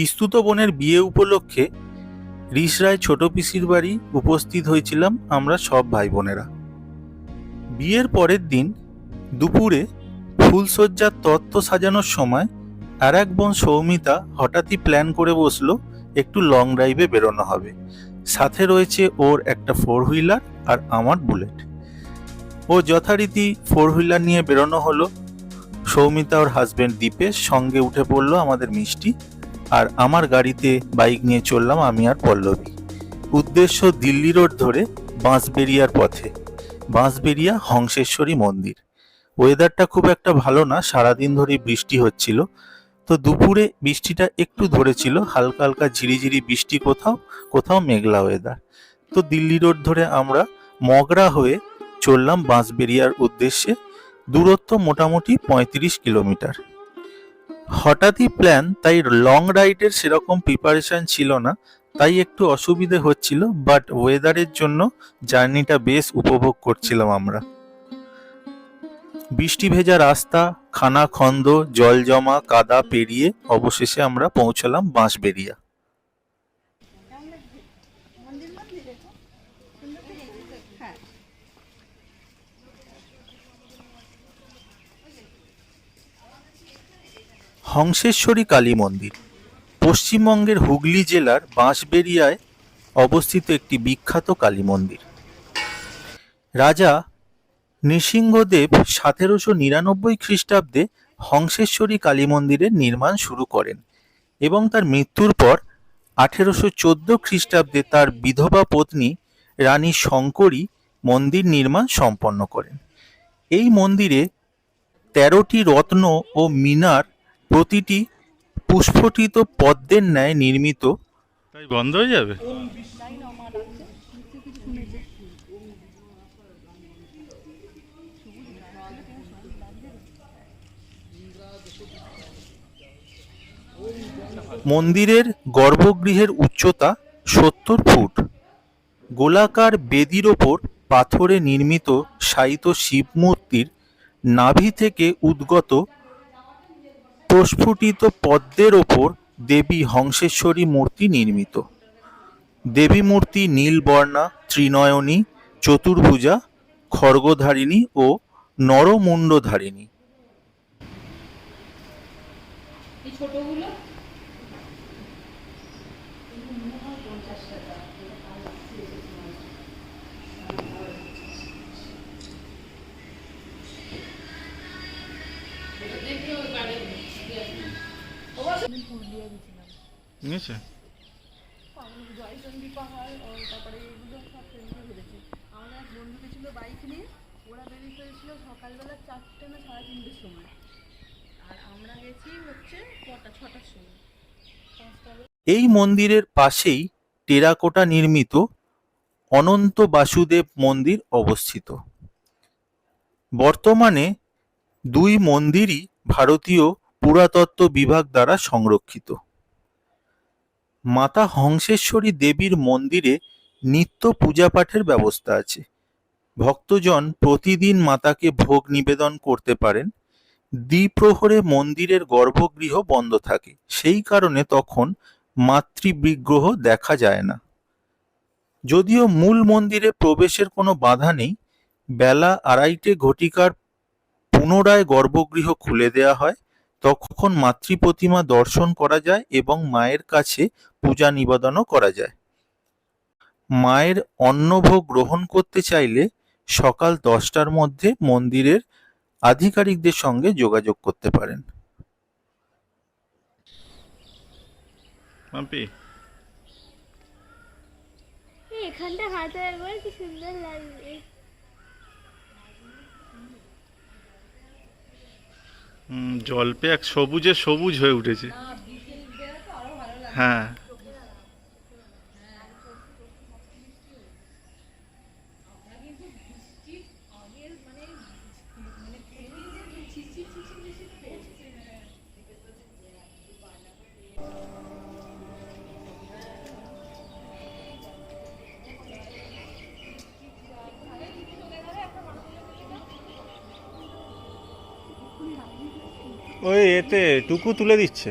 পিস্তুত বোনের বিয়ে উপলক্ষে রিস রায় ছোট পিসির বাড়ি উপস্থিত হয়েছিলাম আমরা সব ভাই বোনেরা। বিয়ের পরের দিন দুপুরে ফুলসজ্জার তত্ত্ব সাজানোর সময় আর এক বোন সৌমিতা হঠাৎই প্ল্যান করে বসল একটু লং ড্রাইভে বেরোনো হবে। সাথে রয়েছে ওর একটা ফোর হুইলার আর আমার বুলেট। ও যথারীতি ফোর হুইলার নিয়ে বেরোনো হলো। সৌমিতা ওর হাজবেন্ড দীপেশ সঙ্গে উঠে পড়ল আমাদের মিষ্টি। আর আমার গাড়িতে বাইক নিয়ে চললাম আমি আর পল্লবী। উদ্দেশ্য দিল্লি রোড ধরে বাঁশবেরিয়ার পথে। বাঁশবেরিয়া হংসেশ্বরী মন্দির। ওয়েদারটা খুব একটা ভালো না, সারাদিন ধরে বৃষ্টি হচ্ছিল। তো দুপুরে বৃষ্টিটা একটু ধরেছিল, হালকা হালকা ঝিরিঝিরি বৃষ্টি কোথাও কোথাও মেঘলা ওয়েদার। তো দিল্লি রোড ধরে আমরা মগরা হয়ে চললাম বাঁশবেরিয়ার উদ্দেশ্যে। দূরত্ব মোটামুটি পঁয়ত্রিশ কিলোমিটার। হঠাৎই প্ল্যান তাই লং রাইডের সেরকম প্রিপারেশন ছিল না। তাই একটু অসুবিধে হচ্ছিল বাট ওয়েদারের জন্য জার্নিটা বেশ উপভোগ করছিলাম আমরা। বৃষ্টি ভেজা রাস্তা, খানা খন্দ, জল জমা, কাদা পেরিয়ে অবশেষে আমরা পৌঁছলাম বাঁশবেরিয়া হংসেশ্বরী কালী মন্দির। পশ্চিমবঙ্গের হুগলি জেলার বাঁশবেরিয়ায় অবস্থিত একটি বিখ্যাত কালী মন্দির। রাজা নৃসিংহদেব সতেরোশো নিরানব্বই খ্রিস্টাব্দে হংসেশ্বরী কালী মন্দিরের নির্মাণ শুরু করেন এবং তার মৃত্যুর পর আঠেরোশো চোদ্দ খ্রিস্টাব্দে তার বিধবা পত্নী রানী শঙ্করী মন্দির নির্মাণ সম্পন্ন করেন। এই মন্দিরে তেরোটি রত্ন ও মিনার প্রতিটি পুষ্পটিত পদ্মের ন্যায় নির্মিত। তাই বন্ধ হয়ে যাবে? মন্দিরের গর্ভগৃহের উচ্চতা সত্তর ফুট। গোলাকার বেদির ওপর পাথরে নির্মিত শায়িত শিবমূর্তির নাভি থেকে উদ্গত প্রস্ফুটিত পদ্মের ওপর দেবী হংসেশ্বরী মূর্তি নির্মিত। দেবী মূর্তি নীলবর্ণা ত্রিনয়নী, চতুর্ভুজা খড়গধারিণী ও নরমুণ্ডধারিণী। ছোটগুলো? নিয়েছে? এই মন্দিরের পাশেই টেরাকোটা নির্মিত অনন্ত বাসুদেব মন্দির অবস্থিত। বর্তমানে দুই মন্দিরই ভারতীয় পুরাতত্ত্ব বিভাগ দ্বারা সংরক্ষিত। মাতা হংসেশ্বরী দেবীর মন্দিরে নিত্য পূজা পাঠের ব্যবস্থা আছে। ভক্তজন প্রতিদিন মাতাকে ভোগ নিবেদন করতে পারেন। দ্বিপ্রহরে মন্দিরের গর্ভগৃহ বন্ধ থাকে। সেই কারণে তখন মাতৃবিগ্রহ দেখা যায় না। যদিও মূল মন্দিরে প্রবেশের কোনো বাধা নেই, বেলা আড়াইটে ঘটিকার পুনরায় গর্ভগৃহ খুলে দেওয়া হয়। তখন মাতৃ প্রতিমা দর্শন করা যায় এবং মায়ের কাছে পূজা নিবেদনও করা যায়। মায়ের অন্নভোগ গ্রহণ করতে চাইলে সকাল দশটার মধ্যে মন্দিরের আধিকারিকদের সঙ্গে যোগাযোগ করতে পারেন। মাম্পি। এখানটা হাতে একবার কি সুন্দর লাগবে হুম, জলপে এক সবুজে সবুজ হয়ে উঠেছে। হ্যাঁ। ওই এতে টুকু তুলে দিচ্ছে।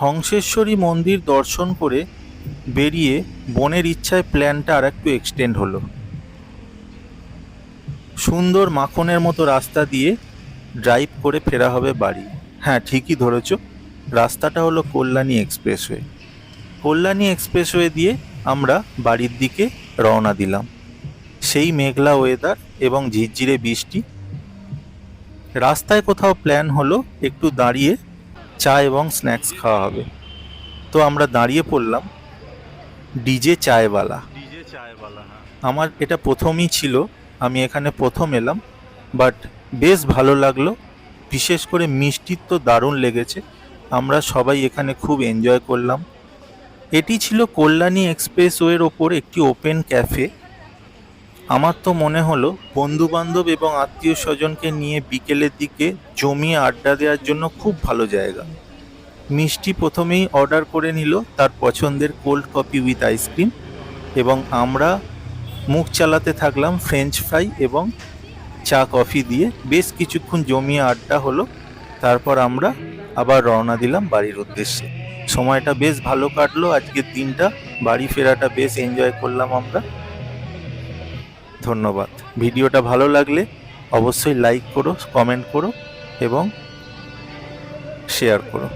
হংসেশ্বরী মন্দির দর্শন করে বেরিয়ে বনের ইচ্ছায় প্ল্যানটা আর একটু এক্সটেন্ড হলো। সুন্দর মাখনের মতো রাস্তা দিয়ে ড্রাইভ করে ফেরা হবে বাড়ি। হ্যাঁ ঠিকই ধরেছ। রাস্তাটা হলো কল্যাণী এক্সপ্রেসওয়ে। কল্যাণী এক্সপ্রেসওয়ে দিয়ে আমরা বাড়ির দিকে রওনা দিলাম। সেই মেঘলা ওয়েদার এবং ঝিরঝিরে বৃষ্টি। রাস্তায় কোথাও প্ল্যান হলো একটু দাঁড়িয়ে চা এবং স্ন্যাক্স খাওয়া হবে। তো আমরা দাঁড়িয়ে পড়লাম ডিজে চায়ওয়ালা। ডিজে চায়ওয়ালা হ্যাঁ। আমার এটা প্রথমই ছিল আমি এখানে প্রথম এলাম বাট বেশ ভালো লাগল। বিশেষ করে মিষ্টির তো দারুণ লেগেছে আমরা সবাই এখানে খুব এনজয় করলাম। এটি ছিল কল্যাণী এক্সপ্রেসওয়ের ওপর একটি ওপেন ক্যাফে আমার তো মনে হলো বন্ধু বান্ধব এবং আত্মীয় স্বজনকে নিয়ে বিকেলের দিকে জমিয়ে আড্ডা দেওয়ার জন্য খুব ভালো জায়গা। মিষ্টি প্রথমেই অর্ডার করে নিল তার পছন্দের কোল্ড কফি উইথ আইসক্রিম এবং আমরা মুখ চালাতে থাকলাম ফ্রেঞ্চ ফ্রাই এবং চা কফি দিয়ে। বেশ কিছুক্ষণ জমিয়ে আড্ডা হলো, তারপর আমরা আবার রওনা দিলাম বাড়ির উদ্দেশ্যে। সময়টা বেশ ভালো কাটলো, আজকের দিনটা, বাড়ি ফেরাটা বেশ এনজয় করলাম আমরা। ধন্যবাদ। ভিডিওটা ভালো লাগলে অবশ্যই লাইক করো কমেন্ট করো এবং শেয়ার করো।